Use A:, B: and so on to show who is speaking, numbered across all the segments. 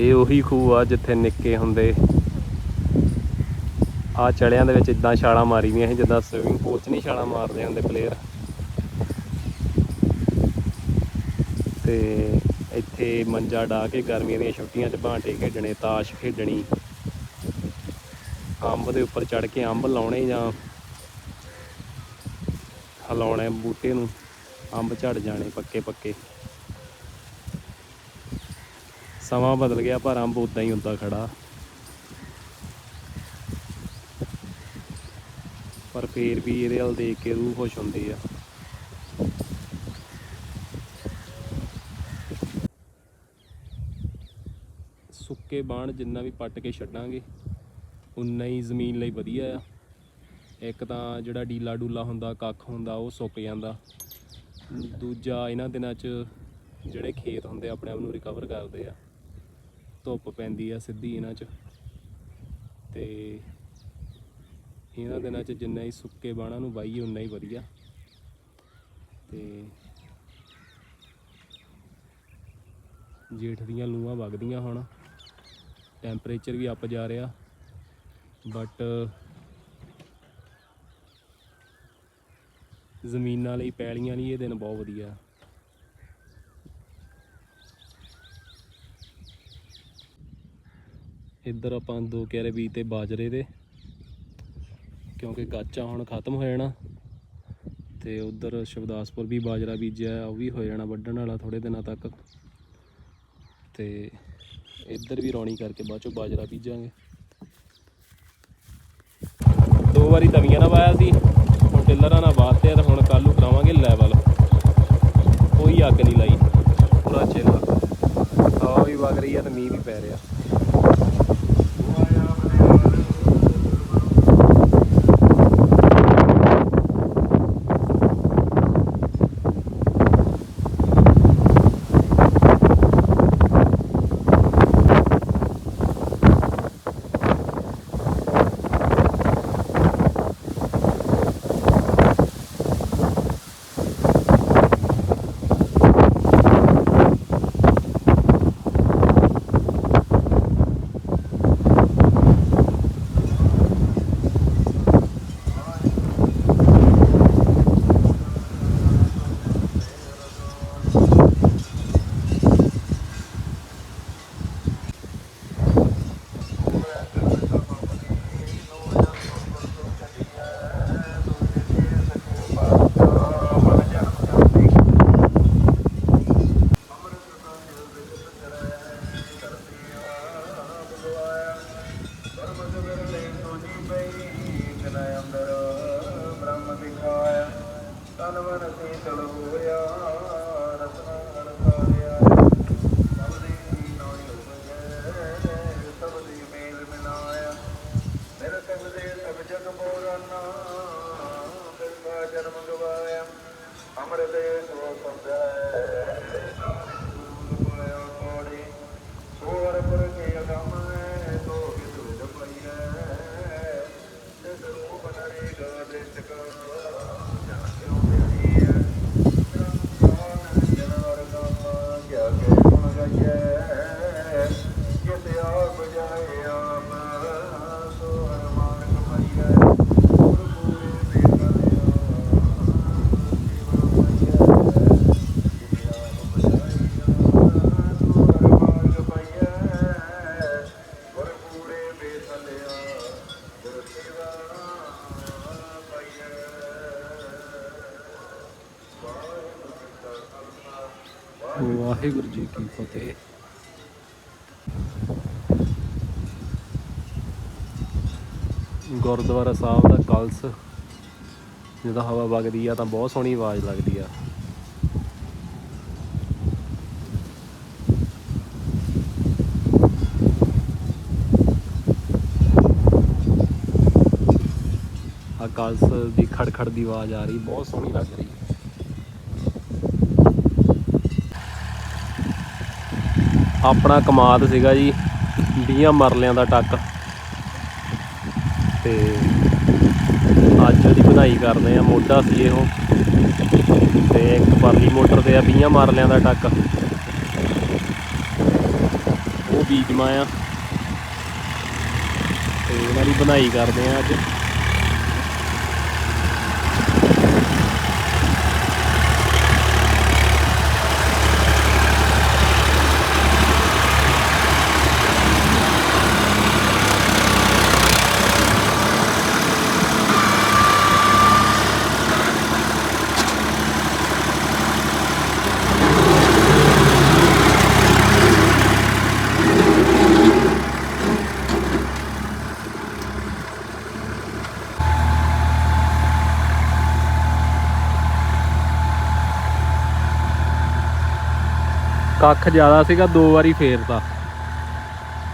A: ਇਹ ਉਹੀ ਖੂਹ ਆ ਜਿੱਥੇ ਨਿੱਕੇ ਹੁੰਦੇ ਆ ਚੜਿਆਂ ਦੇ ਵਿੱਚ ਇਦਾਂ ਛਾਲਾਂ ਮਾਰੀ ਦੀਆਂ ਸੀ ਜਿੱਦਾਂ ਸਵਿਮਿੰਗ ਪੂਲ 'ਚ ਨਹੀਂ ਛਾਲਾਂ ਮਾਰਦੇ ਹੁੰਦੇ ਪਲੇਅਰ ਤੇ ਇੱਥੇ ਮੰਜਾ ਡਾ ਕੇ ਗਰਮੀਆਂ ਦੀਆਂ ਛੁੱਟੀਆਂ 'ਚ ਬਾਂਟੇ ਖੇਡਣੇ, ਤਾਸ਼ ਖੇਡਣੀ, ਅੰਬ ਦੇ ਉੱਪਰ ਚੜ ਕੇ ਅੰਬ ਲਾਉਣੇ ਜਾਂ ਹਿਲਾਉਣੇ ਬੂਟੇ ਨੂੰ, ਅੰਬ ਝੜ ਜਾਣੇ ਪੱਕੇ ਪੱਕੇ ਸਮਾਂ ਬਦਲ ਗਿਆ ਪਰ ਅੰਬ ਉਦਾਂ ਹੀ ਹੁੰਦਾ ਖੜਾ। ਪਰ ਫੇਰ ਵੀ ਇਹਦੇ ਵੱਲ ਦੇਖ ਕੇ ਰੂਹ ਖੁਸ਼ ਹੁੰਦੀ ਆ। ਸੁੱਕੇ ਬਾਣ ਜਿੰਨਾ ਵੀ ਪੱਟ ਕੇ ਛੱਡਾਂਗੇ ਉਨਾ ਹੀ ਜ਼ਮੀਨ ਲਈ ਵਧੀਆ ਆ। ਇੱਕ ਤਾਂ ਜਿਹੜਾ ਡੀਲਾ ਡੂਲਾ ਹੁੰਦਾ ਕੱਖ ਹੁੰਦਾ ਉਹ ਸੁੱਕ ਜਾਂਦਾ। ਦੂਜਾ ਇਹਨਾਂ ਦਿਨਾਂ 'ਚ ਜਿਹੜੇ ਖੇਤ ਹੁੰਦੇ ਆ, ਆਪਣੇ ਆਪ ਨੂੰ ਰਿਕਵਰ ਕਰਦੇ ਆ। ਧੁੱਪ ਪੈਂਦੀ ਆ ਸਿੱਧੀ ਇਹਨਾਂ 'ਚ। ਤੇ ਇਹਨਾਂ ਦਿਨਾਂ 'ਚ ਜਿੰਨਾ ਹੀ ਸੁੱਕੇ ਬਾਣਾ ਨੂੰ ਬਾਈਏ ਉਨਾ ਹੀ ਵਧੀਆ। ਤੇ ਜੇਠ ਦੀਆਂ ਲੂਆਂ ਵਗਦੀਆਂ ਹੁਣ। ਟੈਂਪਰੇਚਰ ਵੀ ਅੱਪ ਜਾ ਰਿਹਾ। ਬਟ ਜ਼ਮੀਨਾਂ ਲਈ ਪੈਲੀਆਂ ਲਈ ਇਹ ਦਿਨ ਬਹੁਤ ਵਧੀਆ। ਇੱਧਰ ਆਪਾਂ ਦੋ ਕਿਆਰੇ ਬੀਜ ਤੇ ਬਾਜਰੇ ਦੇ, ਕਿਉਂਕਿ ਗਾਚਾ ਹੁਣ ਖਤਮ ਹੋ ਜਾਣਾ। ਤੇ ਉਧਰ ਸ਼ਿਵਦਾਸਪੁਰ ਵੀ ਬਾਜਰਾ ਬੀਜਿਆ, ਉਹ ਵੀ ਹੋ ਜਾਣਾ ਵੱਢਣ ਵਾਲਾ ਥੋੜੇ ਦਿਨਾਂ ਤੱਕ। ਤੇ ਇੱਧਰ ਵੀ ਰੌਣੀ ਕਰਕੇ ਬਾਅਦ ਚੋਂ ਬਾਜਰਾ ਬੀਜਾਂਗੇ। ਦੋ ਵਾਰੀ ਤਵੀਆਂ ਨਾਲ ਵਾਇਆ ਸੀ, ਹੁਣ ਟਿੱਲਰਾਂ ਨਾਲ ਵਾਤੇ ਤੇ ਹੁਣ ਕੱਲੂ ਕਰਾਵਾਂਗੇ ਲੈਵਲ ਕੋਈ ਅੱਗ ਨਹੀਂ ਲਾਈ। ਪੂਰਾ ਚਿਲ। ਹਵਾ ਵੀ ਵਗ ਰਹੀ ਆ ਤੇ ਮੀਂਹ ਵੀ ਪੈ ਰਿਹਾ।
B: ਤਨ ਮਨ ਸੀਤਲ ਹੋਇਆ, ਰਤਨਾ ਹਰ ਸਭ ਦੀ ਨੋਈ ਉਪਜੈ, ਸਭ ਦੀ ਮੇਲ ਮਿਲਾਇਆ। ਮੇਰੇ ਸੰਗ ਦੇ ਸਭ ਜਗ ਬੋਰਾਨਾ ਬਿਰਗਾ ਜਨਮ ਗਵਾਇਆ। ਅਮਰ ਦੇ ਸੋ ਸੰਧੈ ਪਾਇਆ ਕੋੜੀ ਸੋਹਰ ਕੇ ਅਗਮ ਹੈ ਤੋ ਵਿਦੁਰ ਪਈਐ। ਜਿਸ ਰੂਪ ਨਰੇਗਾ ਦ੍ਰਿਸ਼ਟ ਕਾ ਵਾਹਿਗੁਰੂ ਜੀ ਕੀ
A: ਫਤਿਹ। ਗੁਰਦੁਆਰਾ ਸਾਹਿਬ ਦਾ ਕਲਸ, ਜਦੋਂ ਹਵਾ ਵਗਦੀ ਆ ਤਾਂ ਬਹੁਤ ਸੋਹਣੀ ਆਵਾਜ਼ ਲੱਗਦੀ ਆ। ਆ ਕਲਸ ਦੀ ਖੜਖੜ ਦੀ ਆਵਾਜ਼ ਆ ਰਹੀ, ਬਹੁਤ ਸੋਹਣੀ ਲੱਗ ਰਹੀ। ਹੈ ਆਪਣਾ ਕਮਾਦ ਸੀਗਾ ਜੀ 20 ਮਰਲਿਆਂ ਦਾ ਟੱਕ। ਤੇ ਅੱਜ ਉਹਦੀ ਬਣਾਈ ਕਰਦੇ ਆ, ਮੋਢਾ ਸੀ ਇਹੋ ਤੇ ਇੱਕ ਪਰਲੀ ਮੋਟਰ ਤੇ ਆ 20 ਮਰਲਿਆਂ ਦਾ ਟੱਕ। ਉਹ ਬੀਜਮਾ ਆ। ਤੇ ਇਹਨਾਂ ਦੀ ਬਣਾਈ ਕਰਦੇ ਆ ਅੱਜ। ਕੱਖ ਜ਼ਿਆਦਾ ਸੀਗਾ, ਦੋ ਵਾਰੀ ਫੇਰਤਾ।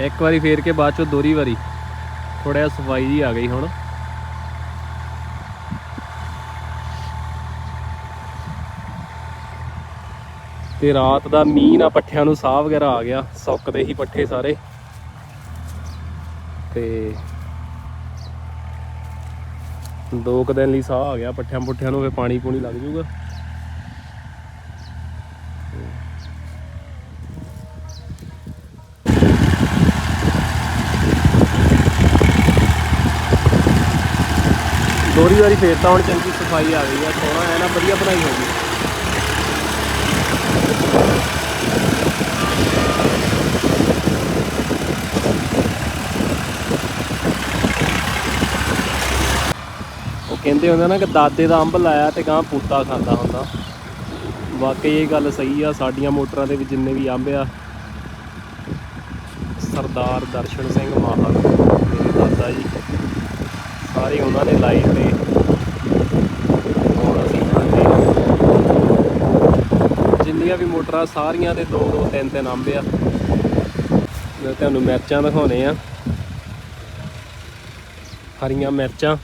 A: ਇੱਕ ਵਾਰੀ ਫੇਰ ਕੇ ਬਾਅਦ ਚੋਂ ਦੋਹਰੀ ਵਾਰੀ। ਥੋੜਾ ਜਿਹਾ ਸਫ਼ਾਈ ਜੀ ਆ ਗਈ ਹੁਣ। ਤੇ ਰਾਤ ਦਾ ਮੀਂਹ ਨਾਲ ਪੱਠਿਆਂ ਨੂੰ ਸਾਹ ਵਗੈਰਾ ਆ ਗਿਆ, ਸੁੱਕਦੇ ਹੀ ਪੱਠੇ ਸਾਰੇ। ਤੇ ਦੋ ਕੁ ਦਿਨ ਲਈ ਸਾਹ ਆ ਗਿਆ ਪੱਠਿਆਂ ਪੁੱਠਿਆਂ ਨੂੰ ਫੇ ਪਾਣੀ ਪੂਣੀ ਲੱਗ ਜੂਗਾ। ਦੋਹਰੀ ਵਾਰੀ ਫੇਰਤਾ ਹੁਣ ਚੰਗੀ ਸਫ਼ਾਈ ਆ ਗਈ ਆ, ਸੋਹਣਾ ਹੈ ਨਾ, ਵਧੀਆ ਬਣਾਈ ਹੋ ਗਈ ਉਹ ਕਹਿੰਦੇ ਹੁੰਦੇ ਨਾ ਕਿ ਦਾਦੇ ਦਾ ਅੰਬ ਲਾਇਆ ਤੇ ਗਾਂ ਪੂਤਾ ਖਾਂਦਾ ਹੁੰਦਾ। ਵਾਕਈ ਇਹ ਗੱਲ ਸਹੀ ਆ, ਸਾਡੀਆਂ ਮੋਟਰਾਂ ਦੇ ਵਿੱਚ ਜਿੰਨੇ ਵੀ ਅੰਬ ਆ, ਸਰਦਾਰ ਦਰਸ਼ਨ ਸਿੰਘ ਮਾਹਲ ਮੇਰੇ ਦਾਦਾ ਜੀ। ਸਾਰੇ ਉਹਨਾਂ ਨੇ ਲਾਏ ਤੇ ਹੁਣ ਅਸੀਂ ਖਾਂਦੇ ਜਿੰਨੀਆਂ ਵੀ ਮੋਟਰਾਂ ਸਾਰੀਆਂ ਦੇ ਦੋ ਦੋ ਤਿੰਨ ਤਿੰਨ ਅੰਬ ਆ। ਮੈਂ ਤੁਹਾਨੂੰ ਮਿਰਚਾਂ ਦਿਖਾਉਣੇ ਆ। ਹਰੀਆਂ ਮਿਰਚਾਂ।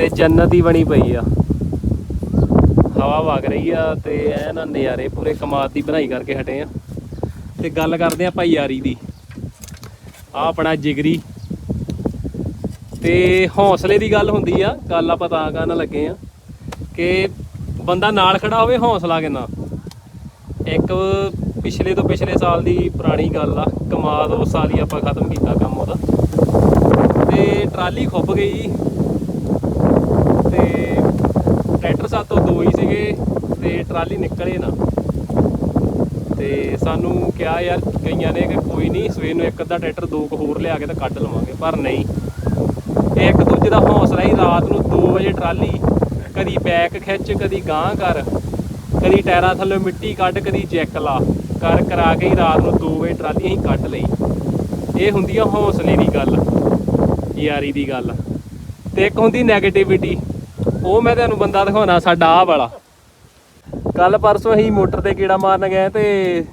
A: ਤੇ ਜੰਨਤ ਹੀ ਬਣੀ ਪਈ ਆ। ਹਵਾ ਵਗ ਰਹੀ ਆ ਤੇ ਐ ਨਾ ਨਜ਼ਾਰੇ ਪੂਰੇ ਕਮਾਦ ਦੀ ਬਣਾਈ ਕਰਕੇ ਹਟੇ ਆ। ਤੇ ਗੱਲ ਕਰਦੇ ਆ ਭਾਈ ਯਾਰੀ ਦੀ। ਆ ਆਪਣਾ ਜਿਗਰੀ। ਤੇ ਹੌਸਲੇ ਦੀ ਗੱਲ ਹੁੰਦੀ ਆ, ਗੱਲ ਆਪਾਂ ਤਾਂ ਕਰਨ ਲੱਗੇ ਆ ਕਿ ਬੰਦਾ ਨਾਲ ਖੜਾ ਹੋਵੇ ਹੌਸਲਾ ਕਿੰਨਾ? ਇੱਕ ਪਿਛਲੇ ਤੋਂ ਪਿਛਲੇ ਸਾਲ ਦੀ ਪੁਰਾਣੀ ਗੱਲ ਆ, ਕਮਾਦ ਉਸ ਸਾਲ ਹੀ ਆਪਾਂ ਖਤਮ ਕੀਤਾ ਕੰਮ ਉਹਦਾ। ਤੇ ਟਰਾਲੀ ਖੁੱਭ ਗਈ। ਟਰੈਕਟਰ ਸਾਤੋਂ ਦੋ ਹੀ ਸੀਗੇ ਤੇ ਟਰਾਲੀ ਨਿਕਲੇ ਨਾ। ਤੇ ਸਾਨੂੰ ਕਿਹਾ ਯਾਰ ਕਈਆਂ ਨੇ ਕਿ ਕੋਈ ਨਹੀਂ, ਸਵੇਰ ਨੂੰ ਇੱਕ ਅੱਧਾ ਟਰੈਕਟਰ ਦੋ ਕੁ ਹੋਰ ਲਿਆ ਕੇ ਤਾਂ ਕੱਢ ਲਵਾਂਗੇ, ਪਰ ਨਹੀਂ। ਇਹ ਇੱਕ ਦੂਜੇ ਦਾ ਹੌਸਲਾ ਹੀ ਰਾਤ ਨੂੰ 2 ਵਜੇ ਟਰਾਲੀ ਕਦੀ ਬੈਕ ਖਿੱਚ, ਕਦੀ ਗਾਂਹ ਕਰ, ਕਦੀ ਟਾਇਰਾਂ ਥੱਲੇ ਮਿੱਟੀ ਕੱਢ, ਕਦੀ ਜੈਕ ਲਾ, ਕਰ ਕਰਾ ਕੇ ਹੀ ਰਾਤ ਨੂੰ 2 ਵਜੇ ਟਰਾਲੀ ਅਸੀਂ ਕੱਢ ਲਈ। ਇਹ ਹੁੰਦੀ ਆ ਹੌਸਲੇ ਦੀ ਗੱਲ, ਯਾਰੀ ਦੀ ਗੱਲ। ਤੇ ਇੱਕ ਹੁੰਦੀ 네ਗੇਟਿਵਿਟੀ ਉਹ ਮੈਂ ਤੁਹਾਨੂੰ ਬੰਦਾ ਦਿਖਾਉਣਾ, ਸਾਡਾ ਆਹ ਵਾਲਾ। ਕੱਲ ਪਰਸੋਂ ਅਸੀਂ ਮੋਟਰ ਤੇ ਕੀੜਾ ਮਾਰਨ ਗਏ ਤੇ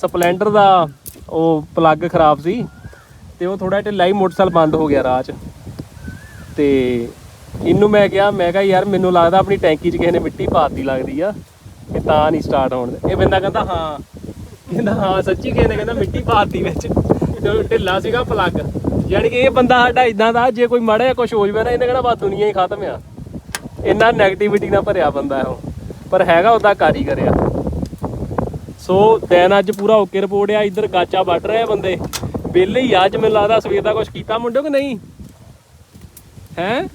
A: ਸਪਲੈਂਡਰ ਦਾ ਉਹ ਪਲੱਗ ਖਰਾਬ ਸੀ ਤੇ ਉਹ ਥੋੜਾ ਢਿੱਲਾ ਹੀ ਮੋਟਰਸਾਈਕਲ ਬੰਦ ਹੋ ਗਿਆ ਰਾਹ 'ਚ। ਤੇ ਇਹਨੂੰ ਮੈਂ ਕਿਹਾ ਮੈਂ ਕਿਹਾ, ਯਾਰ, ਮੈਨੂੰ ਲੱਗਦਾ ਆਪਣੀ ਟੈਂਕੀ 'ਚ ਕਿਸੇ ਨੇ ਮਿੱਟੀ ਪਾਤੀ ਲੱਗਦੀ ਆ, ਕਿ ਤਾਂ ਨਹੀਂ ਸਟਾਰਟ ਹੋਣ ਇਹ ਬੰਦਾ ਕਹਿੰਦਾ, ਹਾਂ। ਕਹਿੰਦਾ, ਹਾਂ, ਸੱਚੀ ਕਿਸੇ ਨੇ ਕਹਿੰਦਾ ਮਿੱਟੀ ਪਾਤੀ ਵਿੱਚ। ਤੇ ਢਿੱਲਾ ਸੀਗਾ ਪਲੱਗ। ਯਾਨੀ ਕਿ ਇਹ ਬੰਦਾ ਸਾਡਾ ਇਦਾਂ ਦਾ, ਜੇ ਕੋਈ ਮਾੜਾ ਜਿਹਾ ਕੁਝ ਹੋ ਜਵੇ ਨਾ, ਇਹਨੇ ਕਹਿਣਾ, ਬਸ ਦੁਨੀਆ ਹੀ ਖਤਮ ਆ। ਇੰਨਾ 네ਗੇਟਿਵਿਟੀ ਨਾਲ ਭਰਿਆ ਬੰਦਾ ਹੈ ਉਹ ਪਰ ਹੈਗਾ ਉਹਦਾ ਕਾਰੀਗਰ ਆ। ਸੋ ਦਿਨ ਅੱਜ ਪੂਰਾ ਓਕੇ ਰਿਪੋਰਟ ਆ, ਇੱਧਰ ਗਾਚਾ ਵੱਢ ਰਹੇ ਆ ਬੰਦੇ। ਵਿਹਲੇ ਹੀ ਅੱਜ ਮੈਨੂੰ ਲੱਗਦਾ ਸਵੇਰ ਦਾ ਕੁਝ ਕੀਤਾ ਮੁੰਡੋ ਕਿ ਨਹੀਂ? ਹੈ?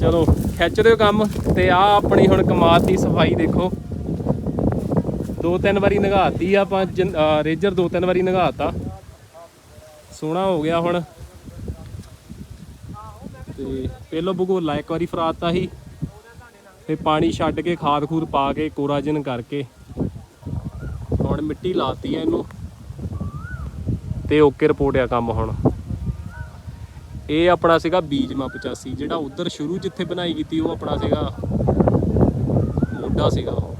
A: ਚਲੋ, ਖਿੱਚ ਦਿਓ ਕੰਮ ਤੇ ਆ ਆਪਣੀ ਹੁਣ ਕਮਾਦ ਦੀ ਸਫ਼ਾਈ ਦੇਖੋ। ਦੋ ਤਿੰਨ ਵਾਰੀ ਨਗਾਤੀ ਆਪਾਂ ਰੇਜਰ ਦੋ ਤਿੰਨ ਵਾਰੀ ਨਗਾਤਾ। ਸੋਹਣਾ ਹੋ ਗਿਆ ਹੁਣ। ਤੇ ਪਹਿਲੋ ਭਗੋਲਾ ਇੱਕ ਵਾਰੀ ਫਰਾਤਾ ਸੀ ਫੇ ਪਾਣੀ ਛੱਡ ਕੇ ਖਾਦ ਖੂਦ ਪਾ ਕੇ ਕੋਰਾਜਨ ਕਰਕੇ ਹੁਣ ਮਿੱਟੀ ਲਾਤੀ ਆ ਇਹਨੂੰ, ਤੇ ਓਕੇ ਰਿਪੋਰਟ ਆ ਕੰਮ ਹੁਣ। ਇਹ ਆਪਣਾ ਸੀਗਾ ਬੀਜਮਾ 85 ਜਿਹੜਾ ਉਧਰ ਸ਼ੁਰੂ ਜਿੱਥੇ ਬਣਾਈ ਕੀਤੀ ਉਹ ਆਪਣਾ ਸੀਗਾ, ਮੋਢਾ ਸੀਗਾ ਉਹ।